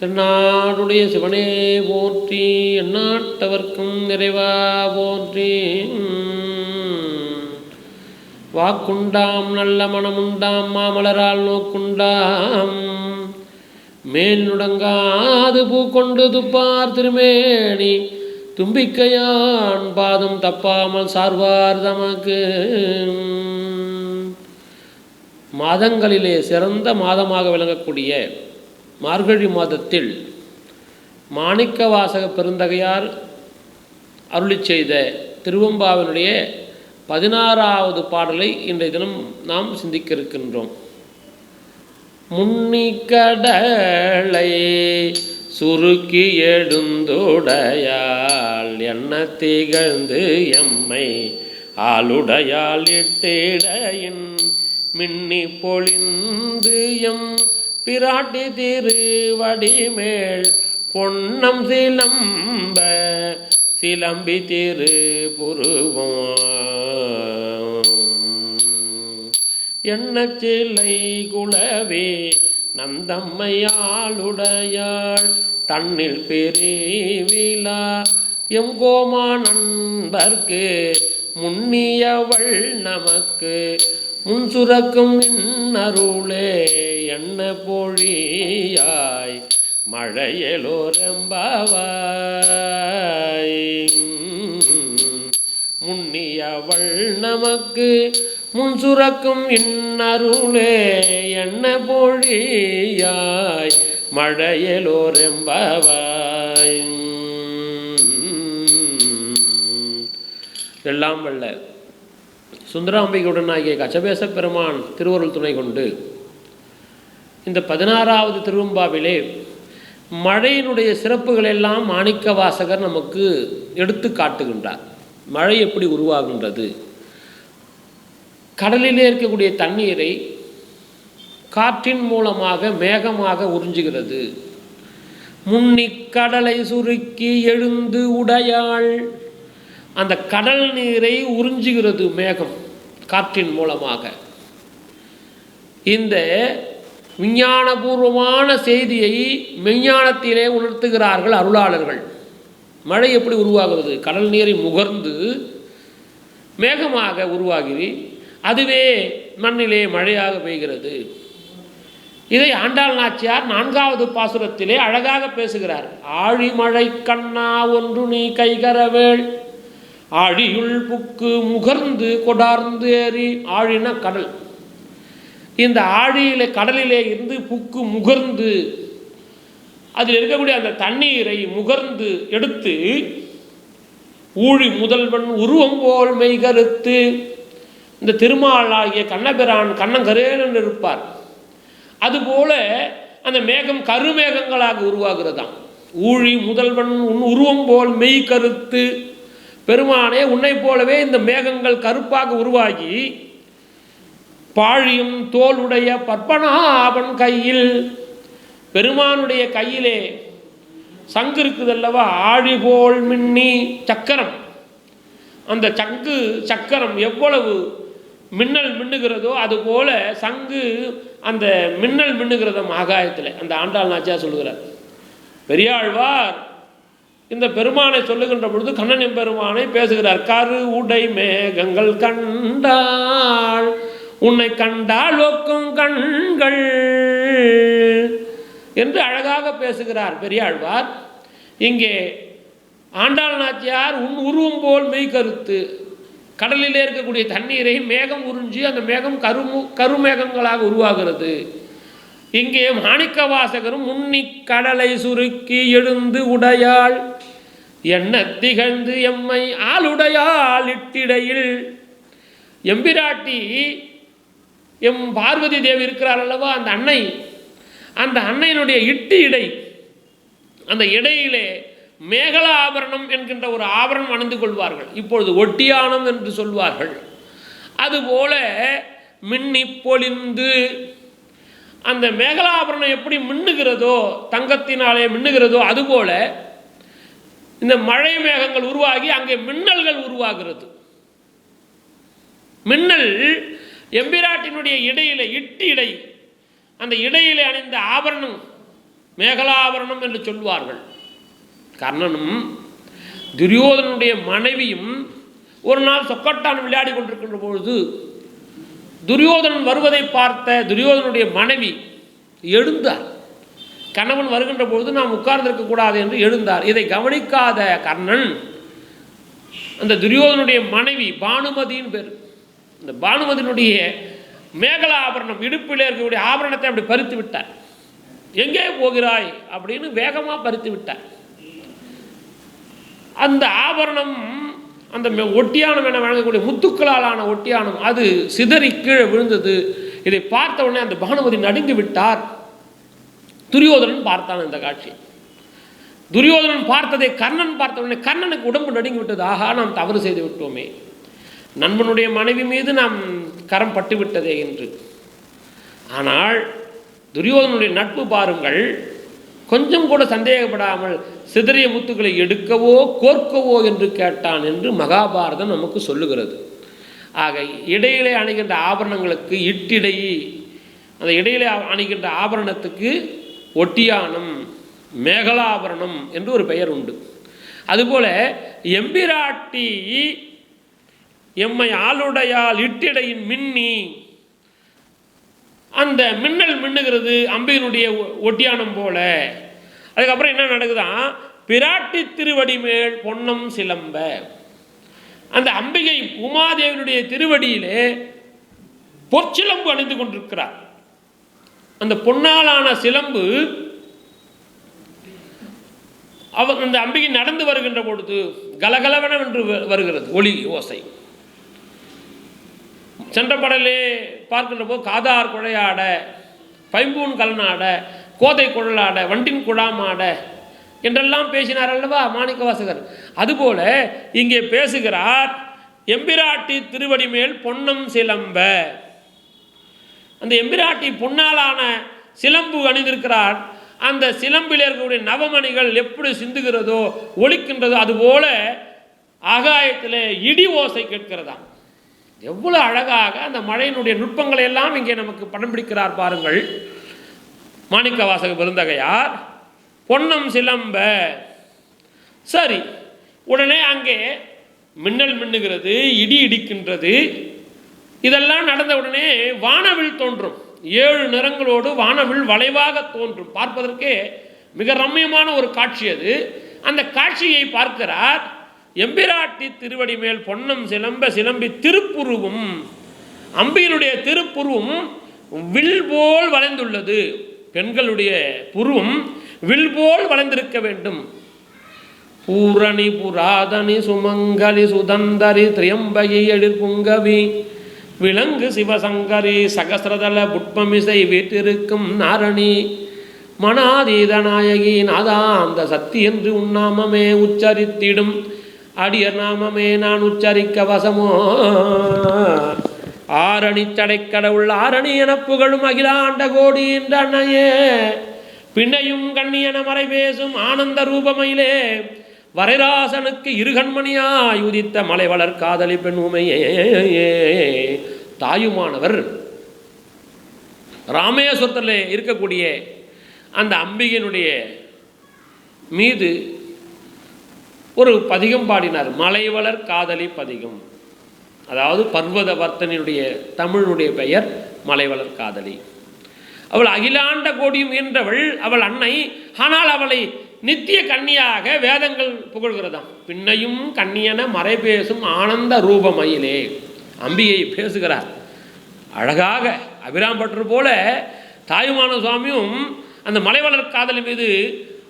தென்னாடுடைய சிவனே போற்றி எந்நாட்டவர்க்கும் நிறைவா போற்றி. வாக்குண்டாம் நல்ல மனமுண்டாம் மாமலரால் நோக்குண்டாம். மேல் நுடங்காது பூ கொண்டு துப்பார் திருமேனி. தும்பிக்கையான் பாதம் தப்பாமல் சார்வார் தமக்கு. மாதங்களிலே சிறந்த மாதமாக விளங்கக்கூடிய மார்கழி மாதத்தில் மாணிக்க வாசக பெருந்தகையார் அருளி செய்த திருவம்பாவினுடைய பதினாறாவது பாடலை இன்றைய தினம் நாம் சிந்திக்க இருக்கின்றோம் முன்னிக்கடலை சுருக்கி எழுந்துடையாள் என்ன திகழ்ந்து எம்மை ஆளுடையால் இட்டிடையின் மின்னி பொழிந்து எம் பிராட்டி திருவடிமேல் பொன்னம் சிலம்ப சிலம்பி திரு என்ன சிலை குளவே நந்தம்மையாளுடையாள் தன்னில் பெருவிழா எம் கோமா நண்பர்க்கு முன்னியவள் நமக்கு முன் சுரக்கும் இன்னருளே என்ன பொழியாய்? மழையலோரம்பாவாய். முன்னியவள் நமக்கு முன் சுரக்கும் இன்னருளே என்ன பொழியாய்? மழையலோரம்பாவாய். எல்லாம் வல்ல சுந்தராம்பிகையுடன் ஆகிய கச்சபேச பெருமான் திருவருள் துணை கொண்டு இந்த பதினாறாவது திருவம்பாவிலே மழையினுடைய சிறப்புகள் எல்லாம் மாணிக்க வாசகர் நமக்கு எடுத்து காட்டுகின்றார். மழை எப்படி உருவாகின்றது? கடலிலே இருக்கக்கூடிய தண்ணீரை காற்றின் மூலமாக மேகமாக உறிஞ்சுகிறது. முன்னிக் கடலை சுருக்கி எழுந்து உடையாள். அந்த கடல் நீரை உறிஞ்சுகிறது மேகம் காற்றின் மூலமாக. இந்த விஞ்ஞானபூர்வமான செய்தியை மெஞ்ஞானத்திலே உணர்த்துகிறார்கள் அருளாளர்கள். மழை எப்படி உருவாகிறது? கடல் நீரை முகர்ந்து மேகமாக உருவாகி அதுவே மண்ணிலே மழையாக பெய்கிறது. இதை ஆண்டாள் நாச்சியார் நான்காவது பாசுரத்திலே அழகாக பேசுகிறார். ஆழிமழை கண்ணா ஒன்று நீ கைகரவேள். ஆழியுள் புக்கு முகர்ந்து கொடார்ந்து ஏறி ஆழின கடல். இந்த ஆழியிலே கடலிலே இருந்து புக்கு முகர்ந்து அதில் இருக்கக்கூடிய அந்த தண்ணீரை முகர்ந்து எடுத்து ஊழி முதல்வன் உருவம் போல் மெய்கருத்து இந்த திருமாலாகிய கண்ணபிரான் கண்ணங்கரேன்னு இருப்பார். அதுபோல அந்த மேகம் கருமேகங்களாக உருவாகிறதாம். ஊழி முதல்வன் உன் உருவம் போல் மெய் கருத்து பெருமானே உன்னைப் போலவே இந்த மேகங்கள் கருப்பாக உருவாகி பாழியும் தோளுடைய பற்பனாபன் கையில். பெருமானுடைய கையிலே சங்கு இருக்குதல்லவா? அல்லவா ஆழிபோல் மின்னி சக்கரம். அந்த சங்கு சக்கரம் எவ்வளவு மின்னல் மின்னுகிறதோ அதுபோல சங்கு அந்த மின்னல் மின்னுகிறதம் ஆகாயத்தில் அந்த ஆண்டாள் நாச்சியா சொல்லுகிறார். பெரியாழ்வார் இந்த பெருமானை சொல்லுகின்ற பொழுது கண்ணன் பெருமானை பேசுகிறார். கரு உடை மேகங்கள் கண்டாள். உன்னை கண்டால் ஒக்கும் கண்கள் என்று அழகாக பேசுகிறார் பெரியாழ்வார். இங்கே ஆண்டாள் நாச்சியார் உன் உருவம் போல் மெய்கருத்து கடலில் கடலிலே இருக்கக்கூடிய தண்ணீரை மேகம் உறிஞ்சி அந்த மேகம் கருமு கருமேகங்களாக உருவாகிறது. இங்கே மாணிக்க வாசகரும் முன்னி கடலை சுருக்கி எழுந்து உடையாள். என்ன திகழ்ந்து எம்மை ஆளுடையாள் இட்டிடையில். எம்பிராட்டி எம் பார்வதி தேவி இருக்கிறார் அல்லவா? அந்த அன்னை. அந்த அன்னையினுடைய இட்டு இடை. அந்த இடையிலே மேகல ஆபரணம் என்கின்ற ஒரு ஆபரணம் அணிந்து கொள்வார்கள். இப்பொழுது ஒட்டியானம் என்று சொல்வார்கள். அதுபோல மின்னி பொழிந்து அந்த மேகலாபரணம் எப்படி மின்னுகிறதோ தங்கத்தினாலே மின்னுகிறதோ அதுபோல இந்த மழை மேகங்கள் உருவாகி அங்கே மின்னல்கள் உருவாகிறது. மின்னல் எம்பிராட்டினுடைய இடையில இட்டு இடை. அந்த இடையிலே அணிந்த ஆபரணம் மேகலாபரணம் என்று சொல்வார்கள் கர்ணனும் துரியோதனுடைய மனைவியும் ஒரு நாள் சொக்கட்டான் விளையாடி கொண்டிருக்கின்ற பொழுது துரியோதனன் வருவதை பார்த்த துரியோதனுடைய மனைவி எழுந்தார். கணவன் வருகின்ற பொழுது நாம் உட்கார்ந்திருக்க கூடாது என்று எழுந்தார். இதை கவனிக்காத கர்ணன் அந்த துரியோதனுடைய மனைவி பானுமதியின் பேர் இந்த பானுமதியினுடைய மேகல ஆபரணம் இடுப்பில் இருக்கக்கூடிய ஆபரணத்தை அப்படி பறித்து விட்டார். எங்கே போகிறாய்? அப்படின்னு வேகமாக பறித்து விட்டார். அந்த ஆபரணம் அந்த ஒட்டியானம் என வழங்கக்கூடிய முத்துக்களால் ஆன ஒட்டியானம் அது சிதறி கீழே விழுந்தது. இதை பார்த்த உடனே அந்த பானுமதி நடுங்கி விட்டார். துரியோதனன் பார்த்தான் இந்த காட்சி. துரியோதனன் பார்த்ததை கர்ணன் பார்த்த உடனே கர்ணனுக்கு உடம்பு நடுங்கி விட்டது. நாம் தவறு செய்து விட்டோமே. நண்பனுடைய மனைவி மீது நாம் கரம் பட்டு விட்டதே என்று. ஆனால் துரியோதனுடைய நட்பு பாருங்கள் கொஞ்சம் கூட சந்தேகப்படாமல் சிதறிய முத்துக்களை எடுக்கவோ கோர்க்கவோ என்று கேட்டான் என்று மகாபாரதம் நமக்கு சொல்லுகிறது. ஆக இடையிலே அணுகின்ற ஆபரணங்களுக்கு இட்டிடை அந்த இடையிலே அணுகின்ற ஆபரணத்துக்கு ஒட்டியானம் மேகலாபரணம் என்று ஒரு பெயர் உண்டு. அதுபோல எம்பிராட்டி எம்மை ஆளுடையால் இட்டிடையின் மின்னி. அந்த மின்னல் மின்னுகிறது அம்பியினுடைய ஒ- ஒட்டியானம் போல. அதுக்கப்புறம் என்ன நடக்குதான் பிராட்டி திருவடி மேல் பொன்னம் சிலம்ப. அந்த அம்பிகை உமாதேவியினுடைய திருவடியிலே பொற்சிலம்பு அணிந்து கொண்டிருக்கிறார். அந்த பொன்னாலான சிலம்பு அவ அந்த அம்பிகை நடந்து வருகின்ற பொழுது கலகலவெனவென்று வ- வருகிறது ஒளி ஓசை. சென்ற பார்க்கின்ற போது காதார் குழையாட பைம்பூன் கலனாட கோதை குழலாட வண்டின் குழாமாட என்றெல்லாம் பேசினார் அல்லவா மாணிக்க வாசகர் அதுபோல இங்கே பேசுகிறார் எம்பிராட்டி திருவடி மேல் பொன்னம் சிலம்ப. அந்த எம்பிராட்டி பொன்னாலான சிலம்பு அணிந்திருக்கிறார். அந்த சிலம்பில் இருக்கக்கூடிய நவமணிகள் எப்படி சிந்துகிறதோ ஒலிக்கின்றதோ அதுபோல ஆகாயத்தில் இடி ஓசை கேட்கிறதாம். எவ்வளோ அழகாக அந்த மழையினுடைய நுட்பங்களை எல்லாம் இங்கே நமக்கு படம் பிடிக்கிறார் பாருங்கள். மாணிக்க வாசக விருந்தகையார் பொன்னம் சிலம்ப. சரி உடனே அங்கே மின்னல் மின்னுகிறது இடி இடிக்கின்றது. இதெல்லாம் நடந்த உடனே வானவில் தோன்றும். ஏழு நிறங்களோடு வானவில் வளைவாக தோன்றும். பார்ப்பதற்கே மிக ரம்மியமான ஒரு காட்சி அது. அந்த காட்சியை பார்க்கிறார் எம்பிராட்டி திருவடி மேல் பொன்னம் சிலம்ப சிலம்பி திருப்புருவும் அம்பியினுடைய திருப்புருவும் வில் போல் வளைந்துள்ளது. பெண்களுடைய புருவம் வில் போல் வளைந்திருக்க வேண்டும். பூரணி புராதனி சுமங்கலி சுதந்தரி திரியம்பகி எழிற்புங்கவி விலங்கு சிவசங்கரி சகசிரதல புட்பமிசை வீட்டிருக்கும் நாரணி மனாதீத நாயகி நாதாந்த சக்தி என்று உன்னாமமே உச்சரித்திடும். அடியர் நாமமே நான் உச்சரிக்க வசமோ? ஆரணி கடவுள் ஆரணி என புகழும் அகிலாண்ட கோடி என்ற பின்னையும் கண்ணியன மறை பேசும் ஆனந்த ரூபமையிலே வரைராசனுக்கு இருகண்மணியாய் உதித்த மலைவளர் காதலி பெண் உமையே. தாயுமானவர் ராமேஸ்வரத்தில் இருக்கக்கூடிய அந்த அம்பிகையினுடைய மீது ஒரு பதிகம் பாடினார். மலைவளர் காதலி பதிகம். அதாவது பர்வத வர்த்தனினுடைய தமிழுடைய பெயர் மலைவளர் காதலி. அவள் அகிலாண்ட கோடியும் என்றவள் அவள் அன்னை ஆனால் அவளை நித்திய கன்னியாக வேதங்கள் புகழ்கிறதாம். பின்னையும் கன்னியன மறை பேசும் ஆனந்த ரூபமயிலே அம்பிகை பேசுகிறார். அழகாக அபிராம்பட்டர் போல தாயுமான சுவாமியும் அந்த மலைவளர் காதலி மீது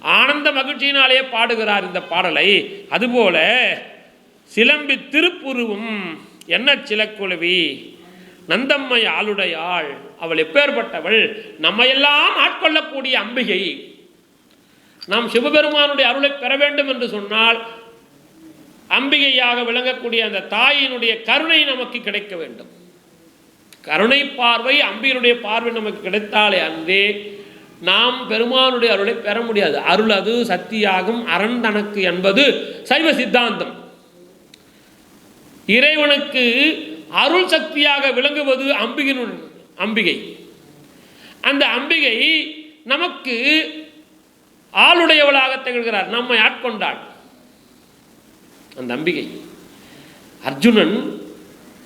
ஆனந்த மகிழ்ச்சியினாலேயே பாடுகிறார் இந்த பாடலை. அதுபோல சிலம்பி திருப்புருவும் என்ன சிலக்குழுவி? நந்தம்மை ஆளுடையாள். அவள் எப்பேற்பட்டவள்? நம்மையெல்லாம் ஆட்கொள்ளக்கூடிய அம்பிகை. நாம் சிவபெருமானுடைய அருளை பெற வேண்டும் என்று சொன்னால் அம்பிகையாக விளங்கக்கூடிய அந்த தாயினுடைய கருணை நமக்கு கிடைக்க வேண்டும். கருணை பார்வை அம்பியினுடைய பார்வை நமக்கு கிடைத்தாலே அன்றே நாம் பெருமானுடைய அருளை பெற முடியாது. அருள் அது சக்தியாகும் அரண் தனக்கு என்பது சைவ சித்தாந்தம். இறைவனுக்கு அருள் சக்தியாக விளங்குவது அம்பிகையின் அம்பிகை. அந்த அம்பிகை நமக்கு ஆளுடையவளாக திகழ்கிறார். நம்மை ஆட்கொண்டாள். அந்த அம்பிகை. அர்ஜுனன்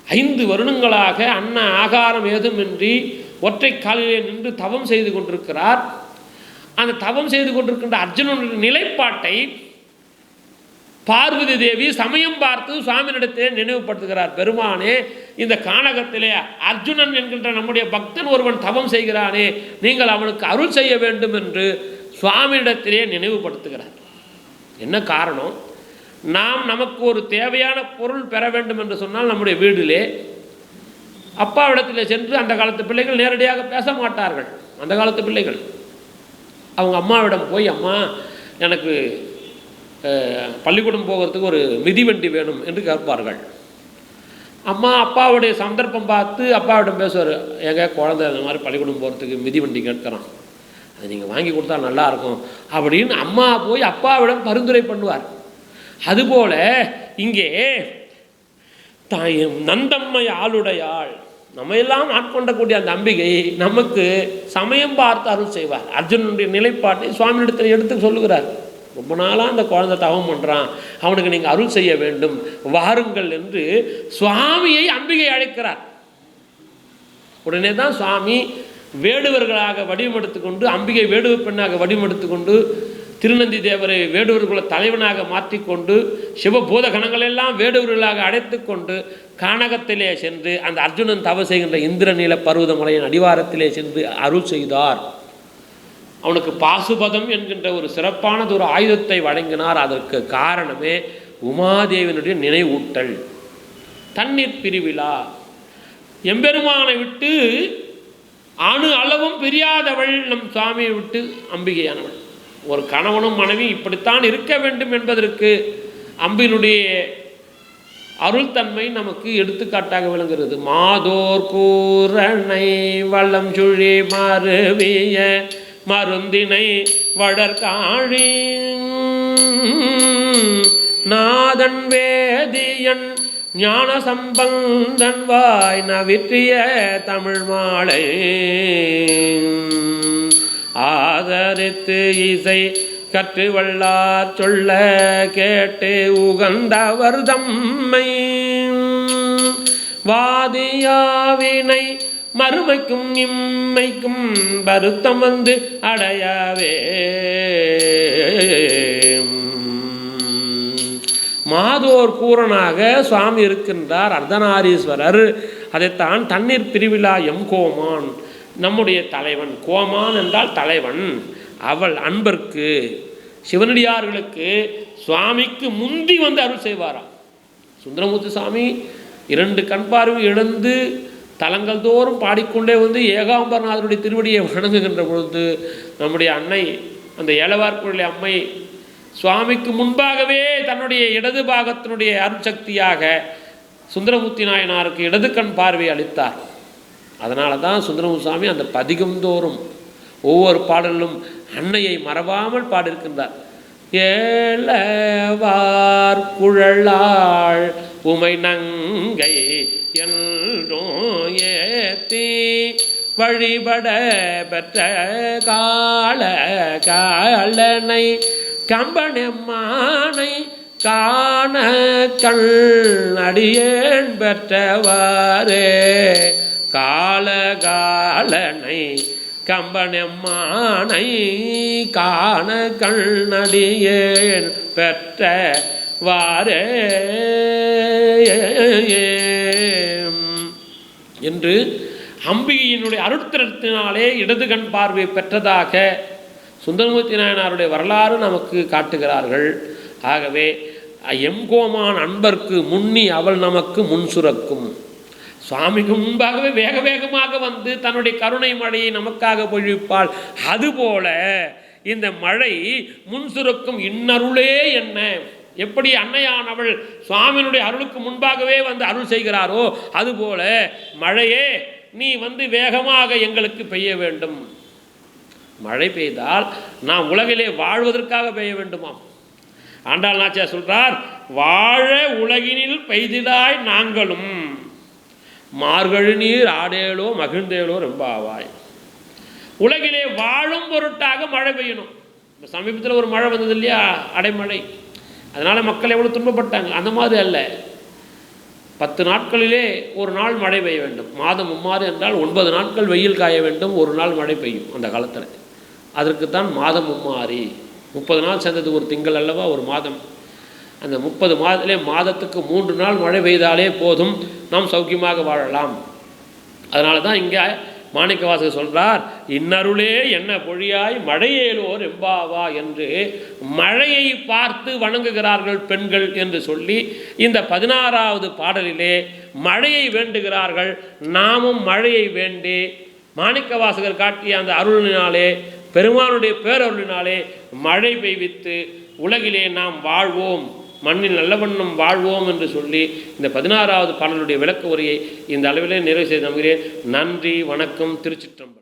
ஐந்து வருடங்களாக அன்ன ஆகாரம் ஏதுமின்றி ஒற்றை காலிலே நின்று தவம் செய்து கொண்டிருக்கிறார். அந்த தவம் செய்து கொண்டிருக்கின்ற அர்ஜுனனுடைய நிலைப்பாட்டை பார்வதி தேவி சமயம் பார்த்து சுவாமியிடத்திலே நினைவுபடுத்துகிறார். பெருமானே இந்த கானகத்திலே அர்ஜுனன் என்கின்ற நம்முடைய பக்தன் ஒருவன் தவம் செய்கிறானே நீங்கள் அவனுக்கு அருள் செய்ய வேண்டும் என்று சுவாமியிடத்திலே நினைவுபடுத்துகிறார். என்ன காரணம்? நாம் நமக்கு ஒரு தேவையான பொருள் பெற வேண்டும் என்று சொன்னால் நம்முடைய வீட்டிலே அப்பாவிடத்தில் சென்று அந்த காலத்து பிள்ளைகள் நேரடியாக பேச மாட்டார்கள். அந்த காலத்து பிள்ளைகள். அவங்க அம்மாவிடம் போய் அம்மா எனக்கு பள்ளிக்கூடம் போகிறதுக்கு ஒரு மிதிவண்டி வேணும் என்று கேட்பார்கள். அம்மா அப்பாவுடைய சந்தர்ப்பம் பார்த்து அப்பாவிடம் பேசுவார் எங்க குழந்தை இந்த மாதிரி பள்ளிக்கூடம் போகிறதுக்கு மிதிவண்டி கேட்குறான். அது நீங்கள் வாங்கி கொடுத்தா நல்லா இருக்கும் அப்படின்னு அம்மா போய் அப்பாவிடம் பரிந்துரை பண்ணுவார். அதுபோல் இங்கே தாயும் நந்தம்மை ஆளுடையாள். நம்மையெல்லாம் ஆட்கொண்டக்கூடிய அந்த அம்பிகை நமக்கு சமயம் பார்த்து அருள் செய்வார். அர்ஜுனனுடைய நிலைப்பாட்டை சுவாமியிடத்தில் எடுத்து சொல்லுகிறார். ரொம்ப நாளாக அந்த குழந்தை தவம் பண்ணுறான் அவனுக்கு நீங்கள் அருள் செய்ய வேண்டும். வாருங்கள் என்று சுவாமியை அம்பிகை அழைக்கிறார். உடனே தான் சுவாமி வேடுவர்களாக வடிவமெடுத்து கொண்டு அம்பிகை வேடுவ பெண்ணாக வடிவமெடுத்து கொண்டு திருநந்தி தேவரை வேடுவர்குல தலைவனாக மாற்றிக்கொண்டு சிவபூத கணங்களெல்லாம் வேடுவர்களாக அடைத்து கொண்டு கானகத்திலே சென்று அந்த அர்ஜுனன் தவ செய்கின்ற இந்திரநீல பர்வதமலையின் அடிவாரத்திலே சென்று அருள் செய்தார். அவனுக்கு பாசுபதம் என்கின்ற ஒரு சிறப்பானது ஒரு ஆயுதத்தை வழங்கினார். அதற்கு காரணமே உமாதேவினுடைய நினைவூட்டல். தண்ணீர் பிரிவிழா எம்பெருமானை விட்டு அணு அளவும் பிரியாதவள் நம் சுவாமியை விட்டு அம்பிகையானவள். ஒரு கணவனும் மனைவி இப்படித்தான் இருக்க வேண்டும் என்பதற்கு அம்பினுடைய அருள் தன்மை நமக்கு எடுத்துக்காட்டாக விளங்குகிறது. மாதோர் கூரணை வள்ளம் சுழி மருவிய மருந்தினை வளர்காழி. நாதன் வேதியன் ஞான சம்பந்தன் வாய் நவிற்றிய தமிழ் மாலை. ஆதரித்து இசை கற்று வல்லார் சொல்ல கேட்டு உகந்தவர் தம்மை. வாதியாவினை மறுமைக்கும் இம்மைக்கும் வருத்தம் வந்து அடையவே. மாதோர் பூரனாக சுவாமி இருக்கின்றார் அர்த்தநாரீஸ்வரர். அதைத்தான் தண்ணீர் திருவிழா எம் கோமான். நம்முடைய தலைவன். கோமான் என்றால் தலைவன். அவள் அன்பர்க்கு சிவனடியார்களுக்கு சுவாமிக்கு முந்தி வந்து அருள் செய்வாராம் சுந்தரமூர்த்தி சுவாமி இரண்டு கண் பார்வை இழந்து தலங்கள் தோறும் பாடிக்கொண்டே வந்து ஏகாம்பரநாதருடைய திருவடியை வணங்குகின்ற பொழுது நம்முடைய அன்னை அந்த ஏழவார்குழலி அம்மை சுவாமிக்கு முன்பாகவே தன்னுடைய இடது பாகத்தினுடைய அருட்சக்தியாக சுந்தரமூர்த்தி நாயனாருக்கு இடது கண் பார்வை அளித்தார். அதனால தான் சுந்தரமுசாமி அந்த பதிகம் தோறும் ஒவ்வொரு பாடலிலும் அன்னையை மறவாமல் பாடியிருக்கின்றார். ஏலவார் குழலாள் உமை நங்கை என்றும் ஏத்தி வழிபட பெற்ற கால காலனை கம்பனெம்மானை காண கண் அடியேன் பெற்றவாறே காலகாலனை கம்பனெம்மானை காண கண்ணடியேன் பெற்ற வாரே. என்று அம்பிகையினுடைய அருட்திறத்தினாலே இடது கண் பார்வை பெற்றதாக சுந்தரமூர்த்தி நாயனாருடைய வரலாறு நமக்கு காட்டுகிறார்கள். ஆகவே எம்கோமான் அன்பர்க்கு முன்னி அவள் நமக்கு முன் சுரக்கும். சுவாமிக்கு முன்பாகவே வேக வேகமாக வந்து தன்னுடைய கருணை மழையை நமக்காக பொழிப்பாள். அதுபோல இந்த மழை முன் சுரக்கும் இன்னருளே என்ன? எப்படி அன்னையானவள் சுவாமியினுடைய அருளுக்கு முன்பாகவே வந்து அருள் செய்கிறாரோ அதுபோல மழையே நீ வந்து வேகமாக எங்களுக்கு பெய்ய வேண்டும். மழை பெய்தால் நாம் உலகிலே வாழ்வதற்காக பெய்ய வேண்டுமாம். ஆண்டாள் நாச்சியார் சொல்றார் வாழ உலகினில் பெய்திடாய் நாங்களும். மார்கழி நீர் ஆடேலோ மகிழ்ந்தேலோ ரொம்ப ஆவாய் உலகிலே வாழும் பொருட்டாக மழை பெய்யணும். இப்போ சமீபத்தில் ஒரு மழை வந்தது இல்லையா? அடைமழை. அதனால் மக்கள் எவ்வளோ துன்பப்பட்டாங்க? அந்த மாதிரி அல்ல. பத்து நாட்களிலே ஒரு நாள் மழை பெய்ய வேண்டும். மாதம் மும்மாறு என்றால் ஒன்பது நாட்கள் வெயில் காய வேண்டும். ஒரு நாள் மழை பெய்யும் அந்த காலத்தில். அதற்கு தான் மாதம் மும்மாறி. முப்பது நாள் சேர்ந்தது ஒரு திங்கள் அல்லவா? ஒரு மாதம். அந்த முப்பது மாதத்திலே மாதத்துக்கு மூன்று நாள் மழை பெய்தாலே போதும் நாம் சௌக்கியமாக வாழலாம். அதனால தான் இங்கே மாணிக்கவாசகர் சொல்கிறார் இன்னருளே என்ன பொழியாய் மழையேலோர் எம்பாவா என்று மழையை பார்த்து வணங்குகிறார்கள் பெண்கள் என்று சொல்லி இந்த பதினாறாவது பாடலிலே மழையை வேண்டுகிறார்கள் நாமும் மழையை வேண்டி மாணிக்கவாசகர் காட்டிய அந்த அருளினாலே பெருமானுடைய பேரருளினாலே மழை பெய்வித்து உலகிலே நாம் வாழ்வோம். மண்ணில் நல்ல வண்ணம் வாழ்வோம் என்று சொல்லி இந்த பதினாறாவது பாடலுடைய விளக்க உரையை இந்த அளவிலே நிறைவு செய்து நம்புகிறேன் நன்றி வணக்கம் திருச்சிற்றம்பலம்.